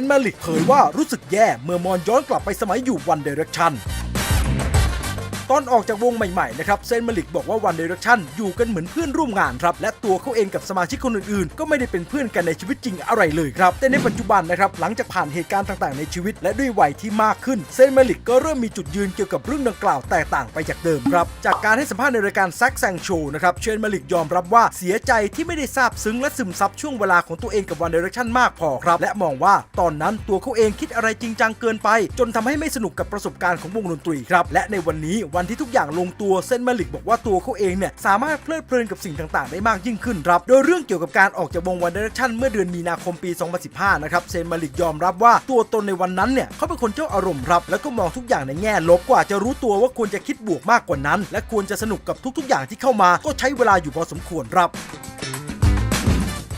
นแมลิกเผยว่ารู้สึกแย่เมื่อมอนย้อนกลับไปสมัยอยู่วันเดเร c ชัน ตอนออกจากวงใหม่ๆนะครับเซนมาลิกบอกว่า One Direction อยู่กันเหมือนเพื่อนร่วมงานครับและตัวเขาเองกับสมาชิกคนอื่นๆ ก็ไม่ได้เป็นเพื่อนกันในชีวิตจริงอะไรเลยครับแต่ในปัจจุบันนะครับหลังจากผ่านเหตุการณ์ต่างๆในชีวิต และด้วยวัยที่มากขึ้นเซนมาลิกก็เริ่มมีจุดยืนเกี่ยวกับเรื่องดังกล่าวแตกต่างไปจากเดิมครับจากการให้สัมภาษณ์ในรายการแซกแซงโชว์นะครับเชนมาลิกยอมรับว่าเสียใจที่ไม่ได้ทราบซึ้งและซึมซับช่วงเวลาของตัวเองกับ One Direction มากพอครับและมองว่าตอนนั้นตัวเขาเองคิดอะไรจริงจังเกินไป จนทำให้ไม่สนุกกับประสบการณ์ของวงดนตรีครับและในวันนี้วันที่ทุกอย่างลงตัวเซนมาลิกบอกว่าตัวเขาเองเนี่ยสามารถเพลิดเพลินกับสิ่งต่างๆ ได้มากยิ่งขึ้นครับ โดยเรื่องเกี่ยวกับการออกจากวงวันเดอร์ชั่นเมื่อเดือนมีนาคมปี 2015 นะครับเซนมาลิกยอมรับว่าตัวตนในวันนั้นเนี่ยเขาเป็นคนเจ้าอารมณ์ครับ แล้วก็มองทุกอย่างในแง่ลบกว่าจะรู้ตัวว่าควรจะคิดบวกมากกว่านั้น และควรจะสนุกกับทุกๆ อย่างที่เข้ามาก็ใช้เวลาอยู่พอสมควรครับ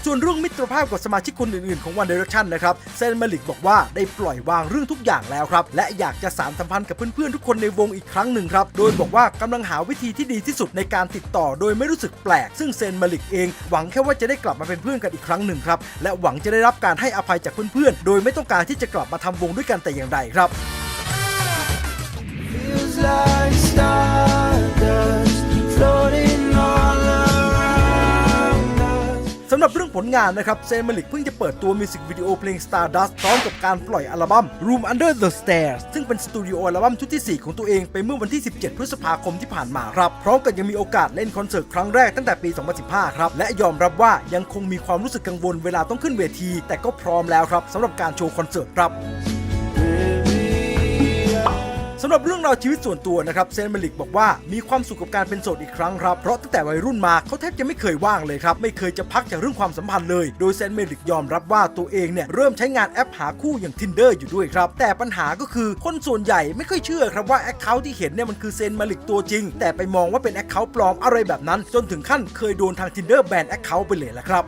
ส่วนเรื่องมิตรภาพกับสมาชิกคนอื่นๆของ One Direction นะครับเซนมาลิกบอกว่าได้ปล่อยวางเรื่องทุกอย่างแล้วครับ และอยากจะสานสัมพันธ์กับเพื่อนๆทุกคนในวงอีกครั้งหนึ่งครับ โดยบอกว่ากำลังหาวิธีที่ดีที่สุดในการติดต่อโดยไม่รู้สึกแปลก ซึ่งเซนมาลิกเองหวังแค่ว่าจะได้กลับมาเป็นเพื่อนกันอีกครั้งหนึ่งครับและหวังจะได้รับการให้อภัยจากเพื่อนๆโดยไม่ต้องการที่จะกลับมาทำวงด้วยกันแต่อย่างใดครับ สำหรับเรื่องผลงานนะครับเซนมาลิกเพิ่งจะเปิดตัวมิวสิกวิดีโอเพลง Stardust พร้อมกับการปล่อยอัลบั้ม Room Under the Stairs ซึ่งเป็นสตูดิโออัลบั้มชุดที่ 4 ของตัวเองไปเมื่อวันที่ 17 พฤษภาคมที่ผ่านมาครับ พร้อมกับยังมีโอกาสเล่นคอนเสิร์ตครั้งแรกตั้งแต่ปี 2015 ครับ และยอมรับว่ายังคงมีความรู้สึกกังวลเวลาต้องขึ้นเวที แต่ก็พร้อมแล้วครับสำหรับการโชว์คอนเสิร์ตครับ หรับเรื่องราวชีวิตส่วนตัวนะครับเซนเมลิกบอกว่ามีความสุขกับการเป็นโสดอีกครั้งครับเพราะตั้งแต่วัยรุ่นมาเขาแทบจะไม่เคยว่างเลยครับไม่เคยจะพักจากเรื่องความสัมพันธ์เลย โดยเซนเมลิกยอมรับว่าตัวเองเนี่ยเริ่มใช้งานแอปหาคู่อย่าง Tinder อยู่ด้วยครับแต่ปัญหาก็คือคนส่วนใหญ่ไม่ค่อยเชื่อครับว่าแอคเคาท์ที่เห็นเนี่ยมันคือเซนเมลิกตัวจริง แต่ไปมองว่าเป็นแอคเคาท์ปลอมอะไรแบบนั้น จนถึงขั้นเคยโดนทาง Tinder แบนแอคเคาท์ไปเลยละครับ